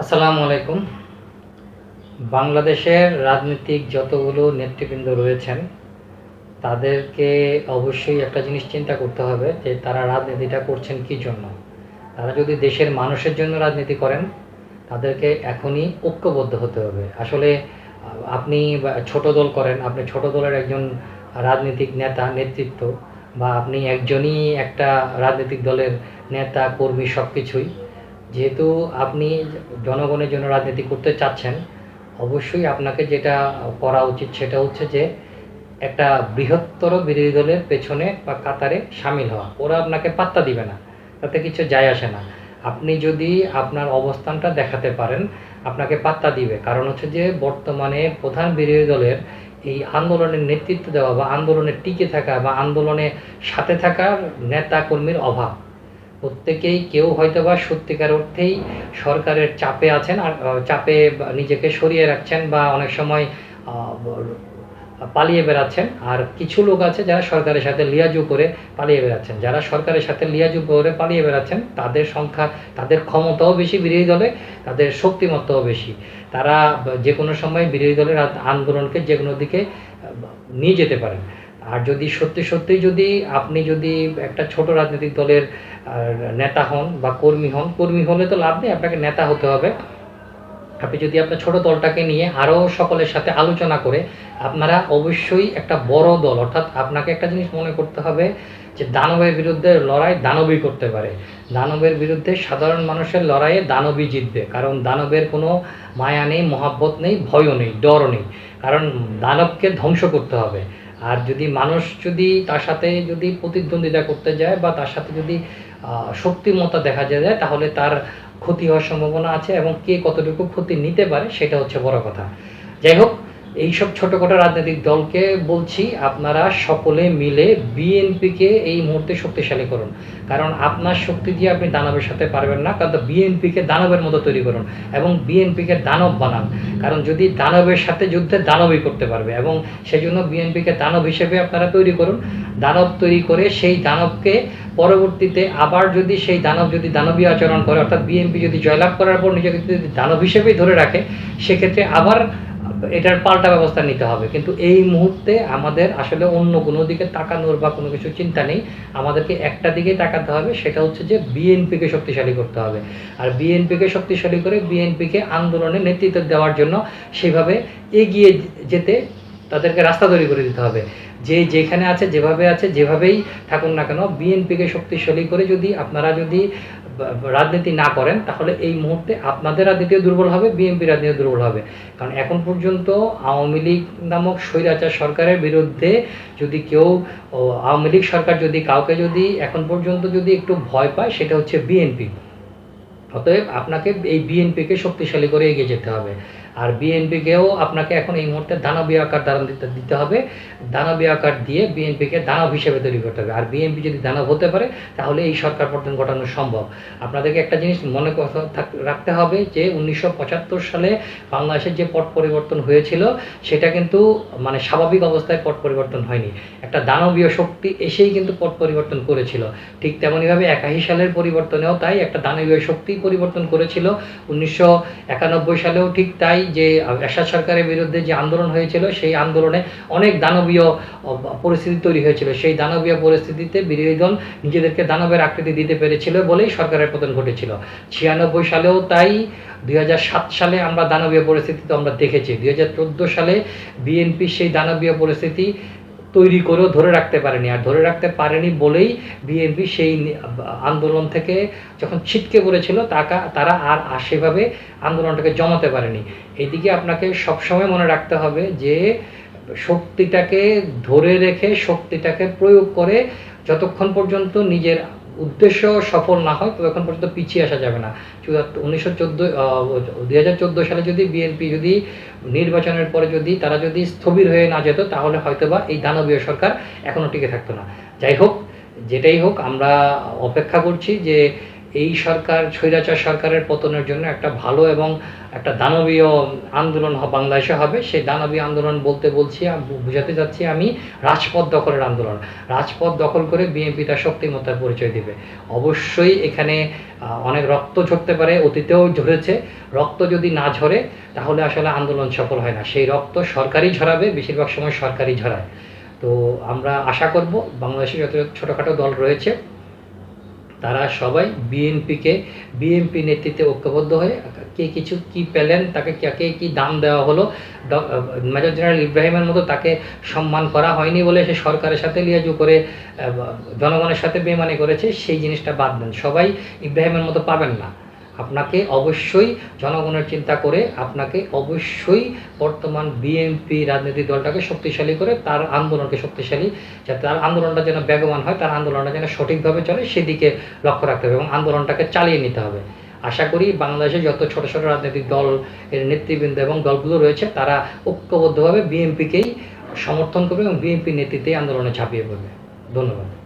আসসালামু আলাইকুম। বাংলাদেশের রাজনৈতিক যতগুলো নেতৃবৃন্দ রয়েছেন, তাদেরকে অবশ্যই একটা জিনিস চিন্তা করতে হবে যে তারা রাজনীতিটা করছেন কি জন্য। তারা যদি দেশের মানুষের জন্য রাজনীতি করেন, তাদেরকে এখনই ঐক্যবদ্ধ হতে হবে। আসলে, আপনি ছোট দল করেন, আপনি ছোট দলের একজন রাজনৈতিক নেতা, নেতৃত্ব, বা আপনি একজনই একটা রাজনৈতিক দলের নেতা, কর্মী সব কিছুই যেহেতু আপনি জনগণের জন্য রাজনীতি করতে চাচ্ছেন, অবশ্যই আপনাকে যেটা করা উচিত সেটা হচ্ছে যে একটা বৃহত্তর বিরোধী দলের পেছনে বা কাতারে সামিল হওয়া। ওরা আপনাকে পাত্তা দিবে না, তাতে কিছু যায় আসে না। আপনি যদি আপনার অবস্থানটা দেখাতে পারেন, আপনাকে পাত্তা দিবে। কারণ হচ্ছে যে বর্তমানে প্রধান বিরোধী দলের এই আন্দোলনের নেতৃত্ব দেওয়া বা আন্দোলনে টিকে থাকা বা আন্দোলনে সাথে থাকার নেতা কর্মীর অভাব। প্রত্যেকেই কেউ হয়তো বা সত্যিকার অর্থেই সরকারের চাপে আছেন আর চাপে নিজেকে সরিয়ে রাখছেন বা অনেক সময় পালিয়ে বেড়াচ্ছেন। আর কিছু লোক আছে যারা সরকারের সাথে লিয়াজু করে পালিয়ে বেড়াচ্ছেন। যারা সরকারের সাথে লিয়াজু করে পালিয়ে বেড়াচ্ছেন, তাদের সংখ্যা, তাদের ক্ষমতাও বেশি বিরোধী দলে, তাদের শক্তিমত্তাও বেশি। তারা যে কোনো সময় বিরোধী দলের আন্দোলনকে যে কোনো দিকে নিয়ে যেতে পারেন। আর যদি সত্যি সত্যি যদি আপনি যদি একটা ছোট রাজনৈতিক দলের আর নেতা হন বা কর্মী হন, কর্মী হলে তো লাভ নেই, আপনাকে নেতা হতে হবে। আপনি যদি আপনার ছোট দলটাকে নিয়ে আরও সকলের সাথে আলোচনা করে, আপনারা অবশ্যই একটা বড় দল, অর্থাৎ আপনাকে একটা জিনিস মনে করতে হবে যে দানবের বিরুদ্ধে লড়াই দানবই করতে পারে। দানবের বিরুদ্ধে সাধারণ মানুষের লড়াইয়ে দানবই জিতবে, কারণ দানবের কোনো মায়া নেই, মহাব্বত নেই, ভয়ও নেই, ডরও নেই, কারণ দানবকে ধ্বংস করতে হবে। আর যদি মানুষ যদি তার সাথে যদি প্রতিদ্বন্দ্বিতা করতে যায় বা তার সাথে যদি শক্তিমত্তা দেখা যায় তাহলে তার ক্ষতি হওয়ার সম্ভাবনা আছে এবং কে কতটুকু ক্ষতি নিতে পারে সেটা হচ্ছে বড় কথা। যাই হোক এইসব ছোটোখাটো রাজনৈতিক দলকে বলছি আপনারা সকলে মিলে বিএনপিকে এই মুহূর্তে শক্তিশালী করুন। কারণ আপনার শক্তি দিয়ে আপনি দানবের সাথে পারবেন না, কারণ বিএনপিকে দানবের মতো তৈরি করুন এবং বিএনপিকে দানব বানান। কারণ যদি দানবের সাথে যুদ্ধে দানবই করতে পারবে এবং সেই জন্য বিএনপিকে দানব হিসেবে আপনারা তৈরি করুন। দানব তৈরি করে সেই দানবকে পরবর্তীতে আবার যদি সেই দানব যদি দানবীয় আচরণ করে, অর্থাৎ বিএনপি যদি জয়লাভ করার পর নিজেকে যদি দানব হিসেবেই ধরে রাখে, সেক্ষেত্রে আবার এটার পাল্টা ব্যবস্থা নিতে হবে। কিন্তু এই মুহূর্তে আমাদের আসলে অন্য কোনো দিকে তাকানোর বা কোনো কিছু চিন্তা নেই। আমাদেরকে একটা দিকে তাকাতে হবে, সেটা হচ্ছে যে বিএনপিকে শক্তিশালী করতে হবে। আর বিএনপিকে শক্তিশালী করে বিএনপিকে আন্দোলনে নেতৃত্ব দেওয়ার জন্য সেভাবে এগিয়ে যেতে তাদেরকে রাস্তা তৈরি করে দিতে হবে। যে যেখানে আছে, যেভাবে আছে, যেভাবেই থাকুন না কেন, বিএনপিকে শক্তিশালী করে যদি আপনারা যদি রাজনীতি না করেন, তাহলে এই মুহূর্তে আপনাদের রাজনীতিও দুর্বল হবে বিএনপি রাজনীতিও দুর্বল হবে। কারণ এখন পর্যন্ত আওয়ামী লীগ নামক স্বৈরাচার সরকারের বিরুদ্ধে যদি কেউ আওয়ামী লীগ সরকার যদি কাউকে যদি এখন পর্যন্ত যদি একটু ভয় পায়, সেটা হচ্ছে বিএনপি। অতএব আপনাকে এই বিএনপিকে শক্তিশালী করে এগিয়ে যেতে হবে। আর বিএনপিকেও আপনাকে এখন এই মুহূর্তে দানবীয় আকার দান দিতে দিতে হবে। দানবীয় আকার দিয়ে বিএনপিকে দানব হিসেবে তৈরি করতে হবে। আর বিএনপি যদি দানব হতে পারে, তাহলে এই সরকার পতন ঘটানো সম্ভব। আপনাদেরকে একটা জিনিস মনে রাখতে হবে যে, উনিশশো পঁচাত্তর সালে বাংলাদেশের যে পট পরিবর্তন হয়েছিল, সেটা কিন্তু মানে স্বাভাবিক অবস্থায় পট পরিবর্তন হয়নি। একটা দানবীয় শক্তি এসেই কিন্তু পট পরিবর্তন করেছিল। ঠিক তেমনইভাবে একাশি সালের পরিবর্তনেও তাই একটা দানবীয় শক্তি পরিবর্তন করেছিল। উনিশশো একানব্বই সালেও ঠিক তাই। যে এরশাদ সরকারের বিরুদ্ধে যে আন্দোলন হয়েছিল, সেই আন্দোলনে অনেক দানবীয় পরিস্থিতি তৈরি হয়েছিল। সেই দানবীয় পরিস্থিতিতে বিরোধী দল নিজেদেরকে দানবের আকৃতি দিতে পেরেছিল বলেই সরকারের পতন ঘটেছিল। ছিয়ানব্বই সালেও তাই, দুই হাজার সাত সালে আমরা দানবীয় পরিস্থিতি তো আমরা দেখেছি। দুই হাজার চোদ্দ সালে বিএনপি সেই দানবীয় পরিস্থিতি তৈরি করেও ধরে রাখতে পারেনি। আর ধরে রাখতে পারেনি বলেই বিএনপি সেই আন্দোলন থেকে যখন ছিটকে পড়েছিল, তাকা, তারা আর সেভাবে আন্দোলনটাকে জমাতে পারেনি। এদিকে আপনাকে সবসময় মনে রাখতে হবে যে, শক্তিটাকে ধরে রেখে, শক্তিটাকে প্রয়োগ করে যতক্ষণ পর্যন্ত নিজের উদ্দেশ্য সফল না হয় ততক্ষণ পর্যন্ত পিছিয়ে আসা যাবে না। উনিশশো চোদ্দ দুই চোদ্দ সালে যদি বিএনপি যদি নির্বাচনের পরে যদি তারা যদি স্থবির হয়ে না যেত, তাহলে হয়তোবা এই দানবীয় সরকার এখনও টিকে থাকতো না। যাই হোক, যেটাই হোক, আমরা অপেক্ষা করছি যে এই সরকার, স্বৈরাচার সরকারের পতনের জন্য একটা ভালো এবং একটা দানবীয় আন্দোলন বাংলাদেশে হবে। সেই দানবীয় আন্দোলন বলতে বলছি বুঝাতে যাচ্ছি আমি রাজপথ দখলের আন্দোলন। রাজপথ দখল করে বিএনপি তার শক্তিমত্তার পরিচয় দিবে। অবশ্যই এখানে অনেক রক্ত ঝরতে পারে, অতীতেও ঝরেছে। রক্ত যদি না ঝরে, তাহলে আসলে আন্দোলন সফল হয় না। সেই রক্ত সরকারই ঝরাবে, বেশিরভাগ সময় সরকারই ঝরায়। তো আমরা আশা করব বাংলাদেশে যত ছোটোখাটো দল রয়েছে তারা সবাই বিএনপিকে বিএনপি নেতৃত্বে ঐক্যবদ্ধ হয়ে কে কিছু কি পেলেন, তাকে কে, কি দাম দেওয়া হলো মেজর জেনারেল ইব্রাহিমের মতো তাকে সম্মান করা হয়নি বলে সে সরকারের সাথে লিয়াজু করে জনগণের সাথে বেমানি করেছে, সেই জিনিসটা বাদ দেন। সবাই ইব্রাহিমের মতো পাবেন না। আপনাকে অবশ্যই জনগণের চিন্তা করে আপনাকে অবশ্যই বর্তমান বিএনপি রাজনৈতিক দলটাকে শক্তিশালী করে তার আন্দোলনকে শক্তিশালী, যাতে তার আন্দোলনটা যেন বেগবান হয়, তার আন্দোলনটা যেন সঠিকভাবে চলে, সেদিকে লক্ষ্য রাখতে হবে এবং আন্দোলনটাকে চালিয়ে নিতে হবে। আশা করি বাংলাদেশে যত ছোট ছোট রাজনৈতিক দল, এর নেতৃবৃন্দ এবং দলগুলো রয়েছে, তারা ঐক্যবদ্ধভাবে বিএনপিকেই সমর্থন করবে এবং বিএনপি নেতৃত্বেই আন্দোলনে ঝাঁপিয়ে পড়বে। ধন্যবাদ।